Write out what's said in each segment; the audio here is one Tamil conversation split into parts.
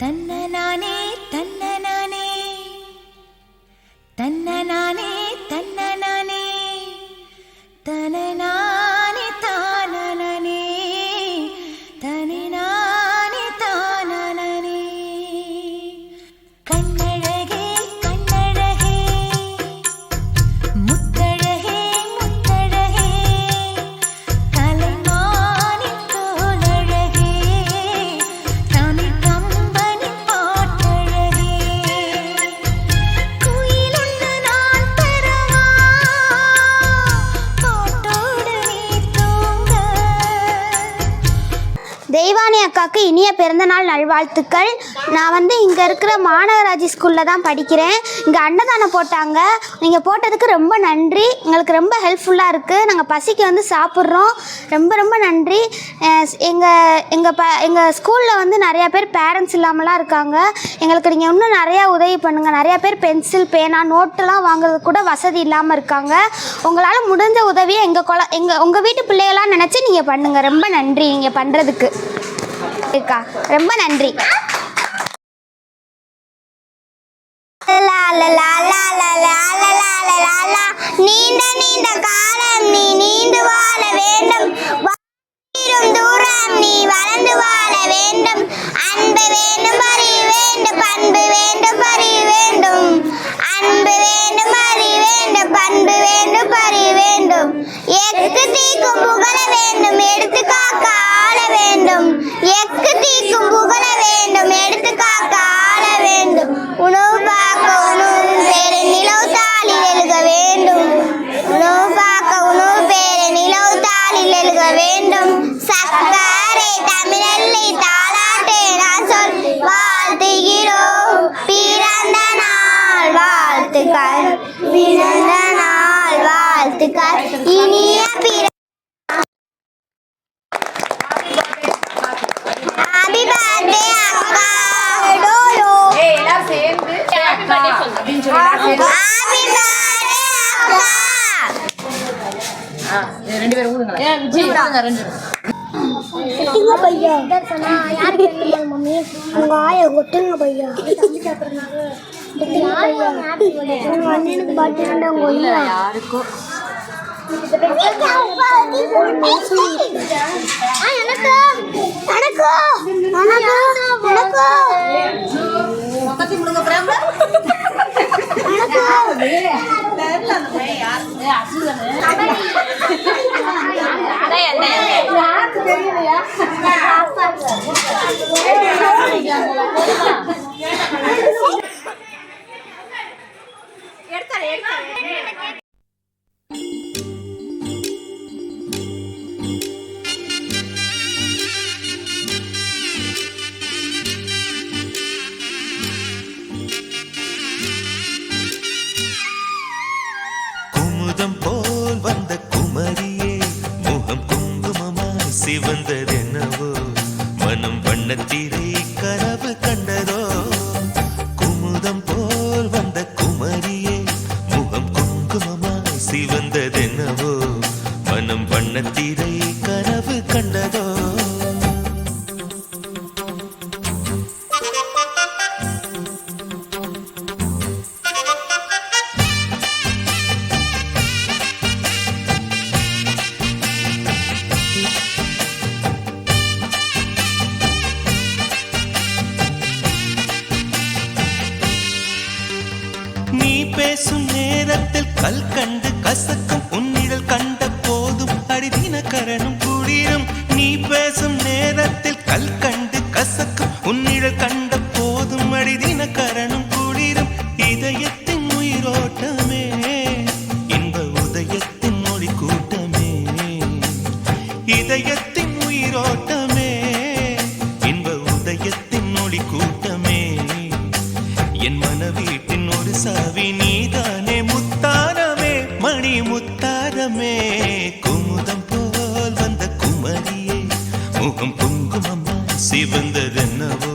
தன்ன நானே தன்ன நானே. தன்ன நானே தெய்வானி அக்காவுக்கு இனிய பிறந்தநாள் நல்வாழ்த்துக்கள். நான் வந்து இங்கே இருக்கிற மாநகராட்சி ஸ்கூலில் தான் படிக்கிறேன். இங்கே அன்னதானம் போட்டாங்க. நீங்கள் போட்டதுக்கு ரொம்ப நன்றி. எங்களுக்கு ரொம்ப ஹெல்ப்ஃபுல்லாக இருக்குது நாங்கள் பசிக்கு வந்து சாப்பிட்றோம். ரொம்ப ரொம்ப நன்றி. எங்கள் எங்கள் ப எங்கள் ஸ்கூலில் வந்து நிறையா பேர் பேரண்ட்ஸ் இல்லாமலாம் இருக்காங்க. எங்களுக்கு நீங்கள் இன்னும் நிறையா உதவி பண்ணுங்கள் நிறையா பேர் பென்சில் பேனா நோட்டெல்லாம் வாங்குறதுக்கு கூட வசதி இல்லாமல் இருக்காங்க. உங்களால் முடிஞ்ச உதவியை எங்கள் கொல எங்கள் உங்கள் வீட்டு பிள்ளைகளாம் நினச்சி நீங்கள் பண்ணுங்கள் ரொம்ப நன்றி நீங்கள் பண்ணுறதுக்கு இருக்கா ரொம்ப நன்றி நீண்ட நீண்ட காலம் நீ நீண்டு வாழ வேண்டும் தூரம் நீ வளர்ந்து வாழ வேண்டும் அன்பு வேண்டும் அறி வேண்டும் பண்பு வேண்டும் பறி வேண்டும் அன்பு வேண்டும் அறி வேண்டும் பண்பு வேண்டும் வேண்டும் எக்கு தீக்கும் புகழ வேண்டும் எடுத்து காக்கா வேண்டும். எக்கு தீக்கும் புகழ வேண்டும். எடுத்து காக்க ஆள வேண்டும். உணவு ரெண்டு பேரும் ஊதுங்க ரெண்டு கொட்டுங்க பையா? மம்மி? உங்க ஆயா பையா. அண்ணனுக்கு பாட்டு உங்க யாருக்கும். குங்குமமாய் நீதானே முத்தாரமே மணி முத்தாரமே குமுதம் போல் வந்த குமரியே முகம் குங்குமம்மா சிவந்ததென்னவோ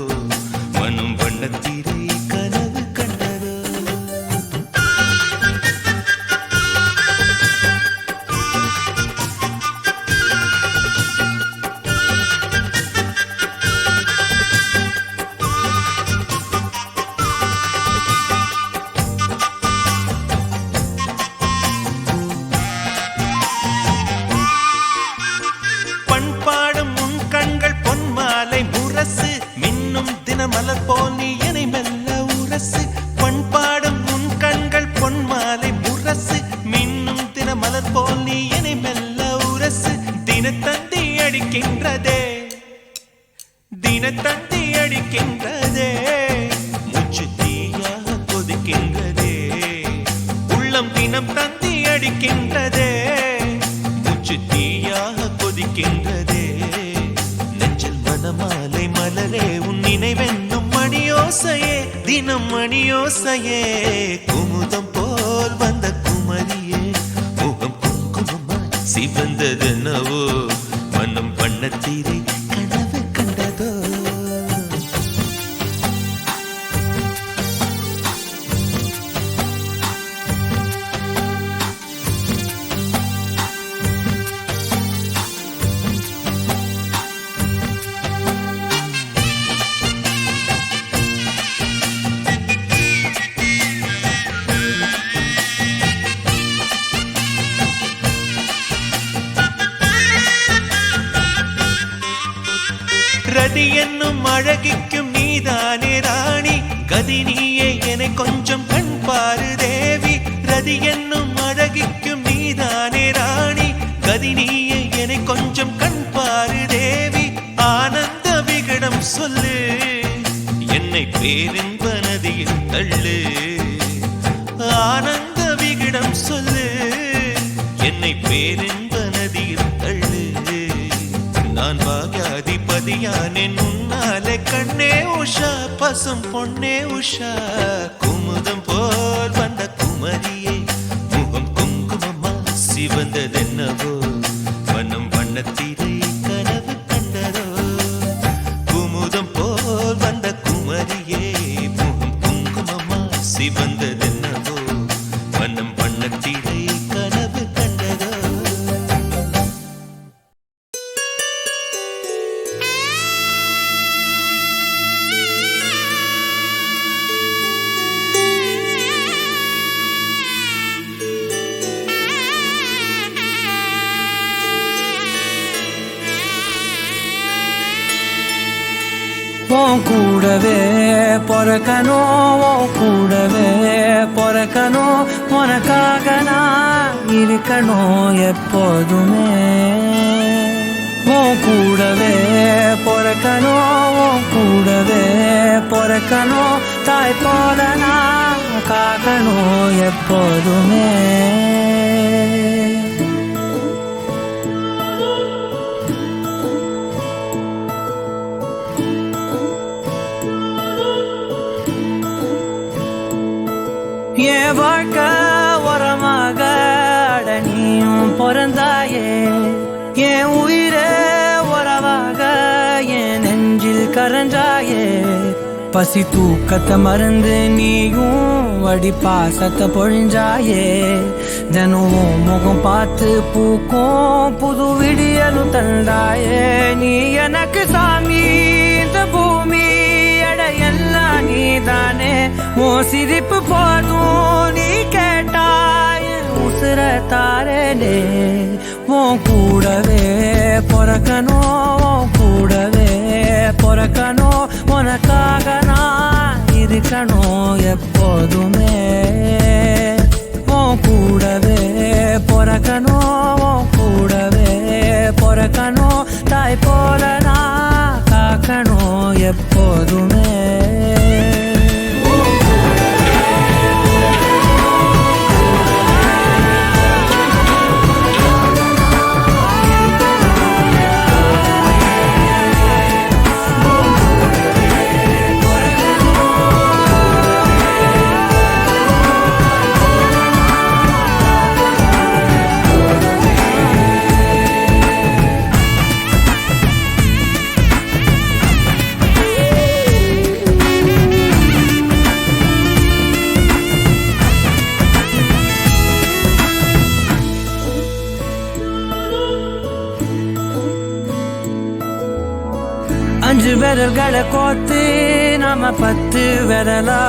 கொதிக்கின்றதே. மூச்சு தீயாக கொதிக்கின்றதே. நெஞ்சில் மனமாலை மலரே உன் நினைவென்னும் மணியோசையே தினம் மணியோசையே. குமுதம் போல் வந்த குமரியே முகம் குங்குமமா சிவந்ததென்னவோ மனம் பண்ண கனவு அழகிக்கும் நீதானே ராணி. கதி நீயே என கொஞ்சம் கண் பாரு தேவி. ரதி என்னும் அழகிக்கும் நீதானே ராணி. கதி நீயே என கொஞ்சம் கண் பாரு தேவி. ஆனந்த விகடம் சொல்லு. என்னை பேரின்ப நதியில் தள்ளு. ஆனந்த விகடம் சொல்லு. என்னை பேரின்ப நதியில் தள்ளு. நான் பாகியாதிபதியானேன் உன்னாலே கண்ணே உஷா பசும் பொன்னே உஷா உன் கூடவே பிறக்கணும் கூடவே பிறக்கணும் உனக்காக நான் இருக்கணும் எப்போதுமே. உன் கூடவே பிறக்கணும் கூடவே பிறக்கணும் தாய் போல நான் காக்கணும் எப்போதுமே. கரஞ்சாயே பசி தூக்கத்தை மறந்து நீயும் வடி பாசத்தை பொழிஞ்சாயே. தினமும் முகம் பார்த்து பூக்கும் புது விடியலும் தந்தாயே. நீ எனக்கு சாமி இந்த பூமி எட நீ தானே ஓ சிரிப்பு போதும் நீ கேட்டாய். உசுர தாரனே உன் கூடவே பிறக்கணும் பிறக்கணும் உனக்காக நான் இருக்கணும் எப்போதுமே. விரல்களை கோத்து நாம பத்து விரலா